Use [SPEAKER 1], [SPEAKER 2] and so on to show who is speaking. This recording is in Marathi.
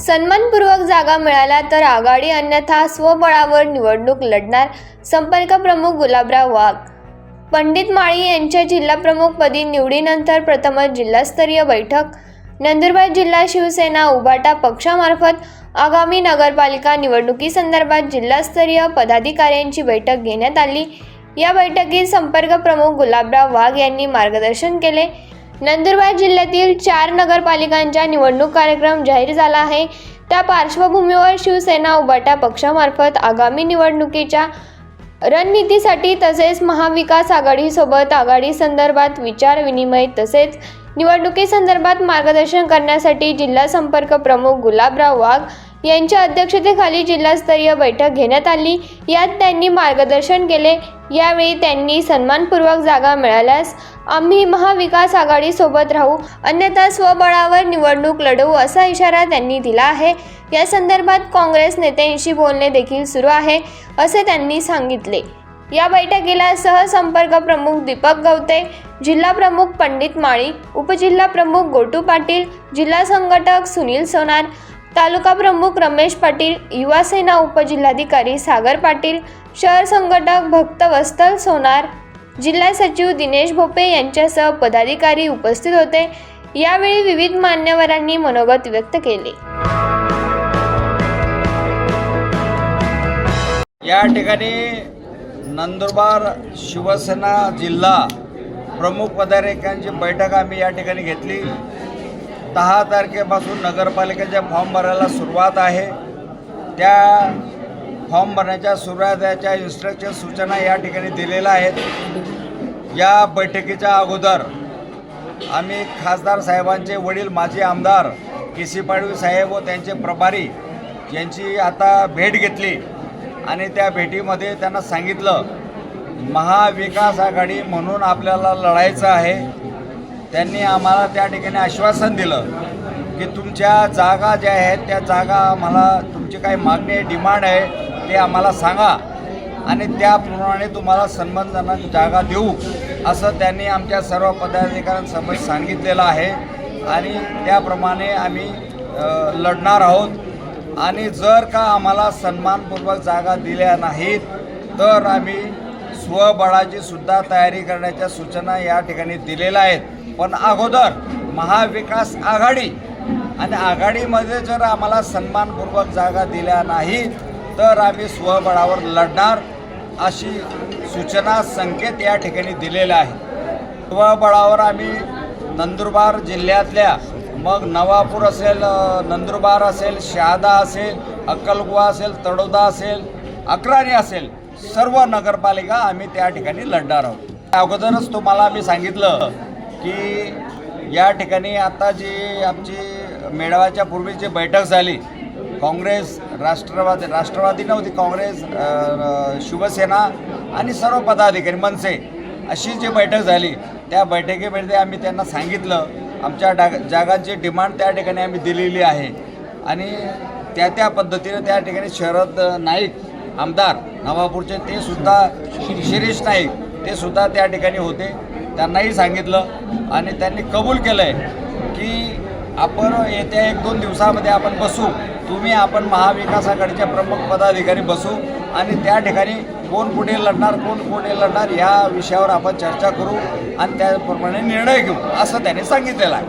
[SPEAKER 1] सन्मानपूर्वक जागा मिळाल्या तर आघाडी अन्यथा स्वबळावर निवडणूक लढणार संपर्क प्रमुख गुलाबराव वाघ. पंडित माळी यांच्या जिल्हाप्रमुखपदी निवडीनंतर प्रथमच जिल्हास्तरीय बैठक. नंदुरबार जिल्हा शिवसेना उभाटा पक्षामार्फत आगामी नगरपालिका निवडणुकीसंदर्भात जिल्हास्तरीय पदाधिकाऱ्यांची बैठक घेण्यात आली. या बैठकीत संपर्क प्रमुख गुलाबराव वाघ यांनी मार्गदर्शन केले. नंदुरबार जिल्ह्यातील चार नगरपालिकांचा निवडणूक कार्यक्रम जाहीर झाला आहे. त्या पार्श्वभूमीवर शिवसेना उभाटा पक्षामार्फत आगामी निवडणुकीच्या रणनीतीसाठी तसेच महाविकास आघाडीसोबत आघाडी संदर्भात विचार विनिमय तसेच निवडणुकीसंदर्भात मार्गदर्शन करण्यासाठी जिल्हा संपर्क प्रमुख गुलाबराव वाघ यांच्या अध्यक्षतेखाली जिल्हास्तरीय बैठक घेण्यात आली. यात त्यांनी मार्गदर्शन केले. यावेळी त्यांनी सन्मानपूर्वक जागा मिळाल्यास आम्ही महाविकास आघाडीसोबत राहू. अन्यथा स्वबळावर निवडणूक लढवू असा इशारा त्यांनी दिला आहे. या संदर्भात काँग्रेस नेत्यांशी बोलणे देखील सुरू आहे असे त्यांनी सांगितले. या बैठकीला सहसंपर्क प्रमुख दीपक गवते जिल्हा प्रमुख पंडित माळी उपजिल्हा प्रमुख गोटू पाटील जिल्हा संघटक सुनील सोनार तालुका प्रमुख रमेश पाटील युवासेना उपजिल्हाधिकारी सागर पाटील शहर संघटक भक्त वस्तल सोनार जिल्हा सचिव दिनेश भोपे यांच्यासह पदाधिकारी उपस्थित होते. यावेळी विविध मान्यवरांनी मनोगत व्यक्त केले.
[SPEAKER 2] या ठिकाणी नंदुरबार शिवसेना जिल्हा प्रमुख पदाधिकाऱ्यांची बैठक आम्ही या ठिकाणी घेतली. दहा तारखेपासून नगरपालिकेच्या फॉर्म भरायला सुरुवात आहे. त्या फॉर्म भरण्याच्या सुरुवातीच्या इन्स्ट्रक्शन सूचना या ठिकाणी दिलेल्या आहेत. या बैठकीच्या अगोदर आम्ही खासदार साहेबांचे वडील माजी आमदार के सी पाडवी साहेब व त्यांचे प्रभारी यांची आता भेट घेतली आणि त्या भेटीमध्ये त्यांना सांगितलं महाविकास आघाडी म्हणून आपल्याला लढायचं आहे. त्यांनी आम्हाला त्या ठिकाणी आश्वासन दिलं की तुमच्या जागा ज्या आहेत त्या जागा आम्हाला तुमची काही मागणी आहे डिमांड आहे ते आम्हाला सांगा. आणि त्याप्रमाणे तुम्हाला सन्मानजनक जागा देऊ असं त्यांनी आमच्या सर्व पदाधिकाऱ्यांसमोर सांगितलेलं आहे. आणि त्याप्रमाणे आम्ही लढणार आहोत. आणि जर का आम्हाला सन्मानपूर्वक जागा दिल्या नाहीत तर आम्ही स्वबळाची सुद्धा तयारी करण्याच्या सूचना या ठिकाणी दिलेल्या आहेत. पण अगोदर महाविकास आघाडी. आणि आघाडीमध्ये जर आम्हाला सन्मानपूर्वक जागा दिल्या नाही तर आम्ही स्वबळावर लढणार अशी सूचना संकेत या ठिकाणी दिलेला आहे. स्वबळावर आम्ही नंदुरबार जिल्ह्यातल्या मग नवापूर असेल नंदुरबार असेल शहादा असेल अक्कलगुवा असेल तडोदा असेल अक्राणी असेल सर्व नगरपालिका आम्ही त्या ठिकाणी लढणार आहोत. अगोदरच तुम्हाला आम्ही सांगितलं की या ठिकाणी आता जी आमची मेळाव्याच्या पूर्वीची बैठक झाली काँग्रेस राष्ट्रवादी राष्ट्रवादी नव्हती काँग्रेस शिवसेना आणि सर्व पदाधिकारी मनसे अशी जी बैठक झाली त्या बैठकीमध्ये आम्ही त्यांना सांगितलं आमच्या डाग जागांची डिमांड त्या ठिकाणी आम्ही दिलेली आहे. आणि त्या त्या पद्धतीनं त्या ठिकाणी शरद नाईक आमदार नवापूरचे ते सुद्धा शिरीष नाईक ते सुद्धा त्या ठिकाणी होते. त्यांनाही सांगितलं आणि त्यांनी कबूल केलं आहे की आपण येत्या एक दोन दिवसामध्ये आपण बसू. तुम्ही आपण महाविकास आघाडीच्या प्रमुख पदाधिकारी बसू आणि त्या ठिकाणी कोण पुढे लढणार कोण पुढे लढणार या विषयावर आपण चर्चा करू आणि त्याप्रमाणे निर्णय घेऊ असं त्यांनी सांगितलेलं आहे.